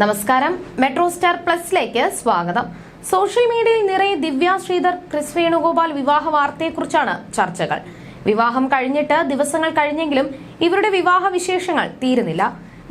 നമസ്കാരം. Metro star പ്ലസിലേക്ക് സ്വാഗതം. Social മീഡിയയിൽ നിറയെ ദിവ്യ ശ്രീധർ ക്രിസ് വേണുഗോപാൽ വിവാഹ വാർത്തയെക്കുറിച്ചാണ് ചർച്ചകൾ. വിവാഹം കഴിഞ്ഞിട്ട് ദിവസങ്ങൾ കഴിഞ്ഞെങ്കിലും ഇവരുടെ വിവാഹ വിശേഷങ്ങൾ തീരുന്നില്ല.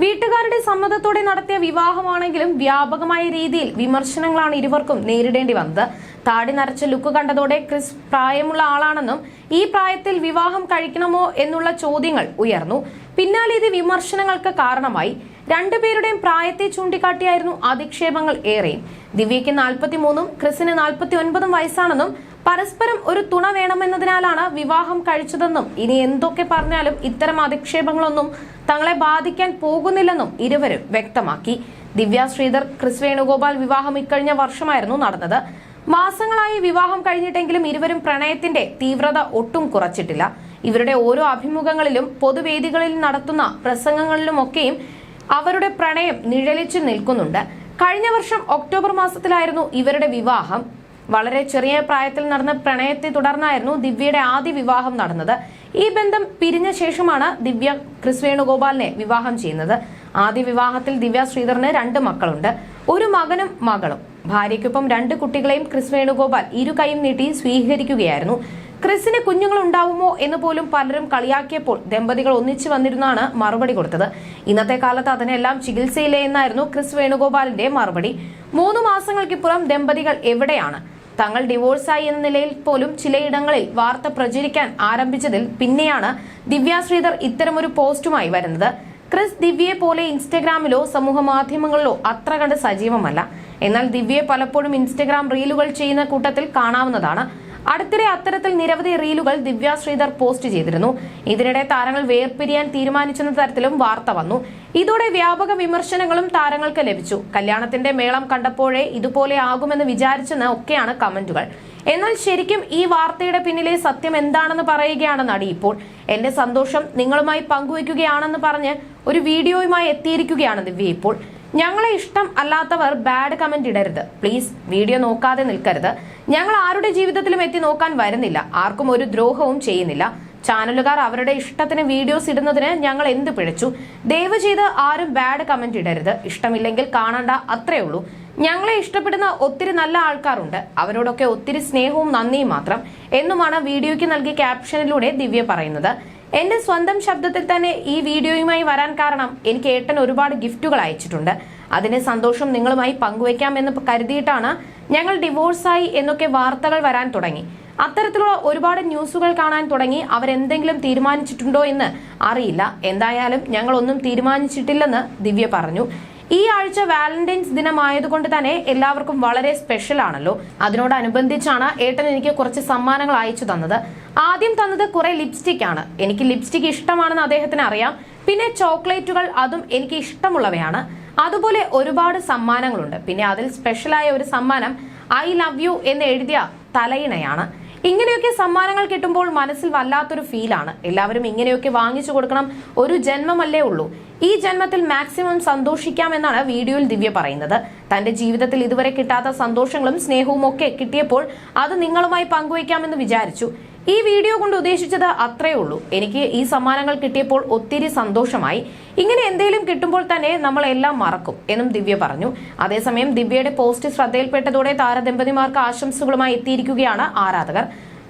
വീട്ടുകാരുടെ സമ്മതത്തോടെ നടത്തിയ വിവാഹമാണെങ്കിലും വ്യാപകമായ രീതിയിൽ വിമർശനങ്ങളാണ് ഇരുവർക്കും നേരിടേണ്ടി വന്നത്. താടി നരച്ച ലുക്ക് കണ്ടതോടെ ക്രിസ് പ്രായമുള്ള ആളാണെന്നും ഈ പ്രായത്തിൽ വിവാഹം കഴിക്കണമോ എന്നുള്ള ചോദ്യങ്ങൾ ഉയർന്നു. പിന്നാലെ ഇത് വിമർശനങ്ങൾക്ക് കാരണമായി. രണ്ടുപേരുടെയും പ്രായത്തെ ചൂണ്ടിക്കാട്ടിയായിരുന്നു അധിക്ഷേപങ്ങൾ ഏറെ. ദിവ്യയ്ക്ക് നാൽപ്പത്തിമൂന്നും ക്രിസിന് നാൽപ്പത്തി ഒൻപതും വയസ്സാണെന്നും പരസ്പരം ഒരു തുണ വേണമെന്നതിനാലാണ് വിവാഹം കഴിച്ചതെന്നും ഇനി എന്തൊക്കെ പറഞ്ഞാലും ഇത്തരം അധിക്ഷേപങ്ങളൊന്നും തങ്ങളെ ബാധിക്കാൻ പോകുന്നില്ലെന്നും ഇരുവരും വ്യക്തമാക്കി. ദിവ്യ ശ്രീധർ ക്രിസ് വേണുഗോപാൽ വിവാഹം ഇക്കഴിഞ്ഞ വർഷമായിരുന്നു നടന്നത്. മാസങ്ങളായി വിവാഹം കഴിഞ്ഞിട്ടെങ്കിലും ഇരുവരും പ്രണയത്തിന്റെ തീവ്രത ഒട്ടും കുറച്ചിട്ടില്ല. ഇവരുടെ ഓരോ അഭിമുഖങ്ങളിലും പൊതുവേദികളിൽ നടത്തുന്ന പ്രസംഗങ്ങളിലുമൊക്കെയും അവരുടെ പ്രണയം നിഴലിച്ചു നിൽക്കുന്നുണ്ട്. കഴിഞ്ഞ വർഷം ഒക്ടോബർ മാസത്തിലായിരുന്നു ഇവരുടെ വിവാഹം. വളരെ ചെറിയ പ്രായത്തിൽ നടന്ന പ്രണയത്തെ തുടർന്നായിരുന്നു ദിവ്യയുടെ ആദ്യ വിവാഹം നടന്നത്. ഈ ബന്ധം പിരിഞ്ഞ ശേഷമാണ് ദിവ്യ ക്രിസ് വേണുഗോപാലിനെ വിവാഹം ചെയ്യുന്നത്. ആദ്യ വിവാഹത്തിൽ ദിവ്യ ശ്രീധറിന് രണ്ട് മക്കളുണ്ട്. ഒരു മകനും മകളും. ഭാര്യയ്ക്കൊപ്പം രണ്ട് കുട്ടികളെയും ക്രിസ് വേണുഗോപാൽ ഇരു കൈയും നീട്ടി സ്വീകരിക്കുകയായിരുന്നു. ക്രിസിന് കുഞ്ഞുങ്ങൾ ഉണ്ടാവുമോ എന്ന് പോലും പലരും കളിയാക്കിയപ്പോൾ ദമ്പതികൾ ഒന്നിച്ചു വന്നിരുന്നാണ് മറുപടി കൊടുത്തത്. ഇന്നത്തെ കാലത്ത് അതിനെല്ലാം ചികിത്സയില്ലേ എന്നായിരുന്നു ക്രിസ് വേണുഗോപാലിന്റെ മറുപടി. മൂന്ന് മാസങ്ങൾക്കിപ്പുറം ദമ്പതികൾ എവിടെയാണ്? തങ്ങൾ ഡിവോഴ്സായി എന്ന നിലയിൽ പോലും ചിലയിടങ്ങളിൽ വാർത്ത പ്രചരിക്കാൻ ആരംഭിച്ചതിൽ പിന്നെയാണ് ദിവ്യ ശ്രീധർ ഇത്തരമൊരു പോസ്റ്റുമായി വരുന്നത്. ക്രിസ് ദിവ്യയെ പോലെ ഇൻസ്റ്റഗ്രാമിലോ സമൂഹ മാധ്യമങ്ങളിലോ അത്ര കണ്ട് സജീവമല്ല. എന്നാൽ ദിവ്യയെ പലപ്പോഴും ഇൻസ്റ്റഗ്രാം റീലുകൾ ചെയ്യുന്ന കൂട്ടത്തിൽ കാണാവുന്നതാണ്. അടുത്തിടെ അത്തരത്തിൽ നിരവധി റീലുകൾ ദിവ്യ ശ്രീധർ പോസ്റ്റ് ചെയ്തിരുന്നു. ഇതിനിടെ താരങ്ങൾ വേർപിരിയാൻ തീരുമാനിച്ചെന്ന തരത്തിലും വാർത്ത വന്നു. ഇതോടെ വ്യാപക വിമർശനങ്ങളും താരങ്ങൾക്ക് ലഭിച്ചു. കല്യാണത്തിന്റെ മേളം കണ്ടപ്പോഴേ ഇതുപോലെ ആകുമെന്ന് വിചാരിച്ചെന്ന് ഒക്കെയാണ് കമന്റുകൾ. എന്നാൽ ശരിക്കും ഈ വാർത്തയുടെ പിന്നിലെ സത്യം എന്താണെന്ന് പറയുകയാണ് നടി ഇപ്പോൾ. എന്റെ സന്തോഷം നിങ്ങളുമായി പങ്കുവയ്ക്കുകയാണെന്ന് പറഞ്ഞ് ഒരു വീഡിയോയുമായി എത്തിയിരിക്കുകയാണ് ദിവ്യ ഇപ്പോൾ. ഞങ്ങളെ ഇഷ്ടം അല്ലാത്തവർ ബാഡ് കമന്റ് ഇടരുത്. പ്ലീസ് വീഡിയോ നോക്കാതെ നിൽക്കരുത്. ഞങ്ങൾ ആരുടെ ജീവിതത്തിലും എത്തി നോക്കാൻ വരുന്നില്ല. ആർക്കും ഒരു ദ്രോഹവും ചെയ്യുന്നില്ല. ചാനലുകാർ അവരുടെ ഇഷ്ടത്തിന് വീഡിയോസ് ഇടുന്നതിന് ഞങ്ങൾ എന്ത് പിഴച്ചു? ദയവ് ചെയ്ത് ആരും ബാഡ് കമന്റ് ഇടരുത്. ഇഷ്ടമില്ലെങ്കിൽ കാണണ്ട അത്രേ ഉള്ളൂ. ഞങ്ങളെ ഇഷ്ടപ്പെടുന്ന ഒത്തിരി നല്ല ആൾക്കാരുണ്ട്. അവരോടൊക്കെ ഒത്തിരി സ്നേഹവും നന്ദിയും മാത്രം. എന്നുമാണ് വീഡിയോയ്ക്ക് നൽകിയ ക്യാപ്ഷനിലൂടെ ദിവ്യ പറയുന്നത്. എന്റെ സ്വന്തം ശബ്ദത്തിൽ തന്നെ ഈ വീഡിയോയുമായി വരാൻ കാരണം എനിക്ക് ഏട്ടൻ ഒരുപാട് ഗിഫ്റ്റുകൾ അയച്ചിട്ടുണ്ട്. അതിന്റെ സന്തോഷം നിങ്ങളുമായി പങ്കുവയ്ക്കാമെന്ന് കരുതിയിട്ടാണ് ഞങ്ങൾ ഡിവോഴ്സായി എന്നൊക്കെ വാർത്തകൾ വരാൻ തുടങ്ങി. അത്തരത്തിലുള്ള ഒരുപാട് ന്യൂസുകൾ കാണാൻ തുടങ്ങി. അവരെന്തെങ്കിലും തീരുമാനിച്ചിട്ടുണ്ടോ എന്ന് അറിയില്ല. എന്തായാലും ഞങ്ങൾ ഒന്നും തീരുമാനിച്ചിട്ടില്ലെന്ന് ദിവ്യ പറഞ്ഞു. ഈ ആഴ്ച വാലന്റൈൻസ് ദിനമായതുകൊണ്ട് തന്നെ എല്ലാവർക്കും വളരെ സ്പെഷ്യൽ ആണല്ലോ. അതിനോടനുബന്ധിച്ചാണ് ഏട്ടൻ എനിക്ക് കുറച്ച് സമ്മാനങ്ങൾ അയച്ചു തന്നത്. ആദ്യം തന്നത് കുറെ ലിപ്സ്റ്റിക് ആണ്. എനിക്ക് ലിപ്സ്റ്റിക് ഇഷ്ടമാണെന്ന് അദ്ദേഹത്തിന് അറിയാം. പിന്നെ ചോക്ലേറ്റുകൾ അതും എനിക്ക് ഇഷ്ടമുള്ളവയാണ്. അതുപോലെ ഒരുപാട് സമ്മാനങ്ങളുണ്ട്. പിന്നെ അതിൽ സ്പെഷ്യലായ ഒരു സമ്മാനം ഐ ലവ് യു എന്ന് എഴുതിയ തലയിണയാണ്. ഇങ്ങനെയൊക്കെ സമ്മാനങ്ങൾ കിട്ടുമ്പോൾ മനസ്സിൽ വല്ലാത്തൊരു ഫീലാണ്. എല്ലാവരും ഇങ്ങനെയൊക്കെ വാങ്ങിച്ചു കൊടുക്കണം. ഒരു ജന്മമല്ലേ ഉള്ളൂ. ഈ ജന്മത്തിൽ മാക്സിമം സന്തോഷിക്കാമെന്നാണ് വീഡിയോയിൽ ദിവ്യ പറയുന്നത്. തന്റെ ജീവിതത്തിൽ ഇതുവരെ കിട്ടാത്ത സന്തോഷങ്ങളും സ്നേഹവും ഒക്കെ കിട്ടിയപ്പോൾ അത് നിങ്ങളുമായി പങ്കുവയ്ക്കാമെന്ന് വിചാരിച്ചു. ഈ വീഡിയോ കൊണ്ട് ഉദ്ദേശിച്ചത് അത്രേ ഉള്ളൂ. എനിക്ക് ഈ സമ്മാനങ്ങൾ കിട്ടിയപ്പോൾ ഒത്തിരി സന്തോഷമായി. ഇങ്ങനെ എന്തെങ്കിലും കിട്ടുമ്പോൾ തന്നെ നമ്മൾ എല്ലാം മറക്കും എന്നും ദിവ്യ പറഞ്ഞു. അതേസമയം ദിവ്യയുടെ പോസ്റ്റ് ശ്രദ്ധയിൽപ്പെട്ടതോടെ താരദമ്പതിമാർക്ക് ആശംസകളുമായി എത്തിയിരിക്കുകയാണ് ആരാധകർ.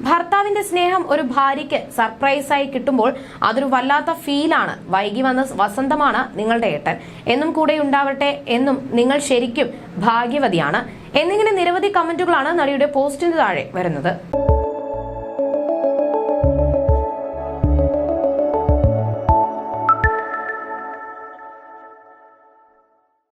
ഭർത്താവിന്റെ സ്നേഹം ഒരു ഭാര്യയ്ക്ക് സർപ്രൈസായി കിട്ടുമ്പോൾ അതൊരു വല്ലാത്ത ഫീലാണ്. വൈകി വന്ന വസന്തമാണ് നിങ്ങളുടെ ഏട്ടൻ. എന്നും കൂടെ ഉണ്ടാവട്ടെ എന്നും നിങ്ങൾ ശരിക്കും ഭാഗ്യവതിയാണ്. എന്നിങ്ങനെ നിരവധി കമന്റുകളാണ് നടിയുടെ പോസ്റ്റിന് താഴെ വരുന്നത്.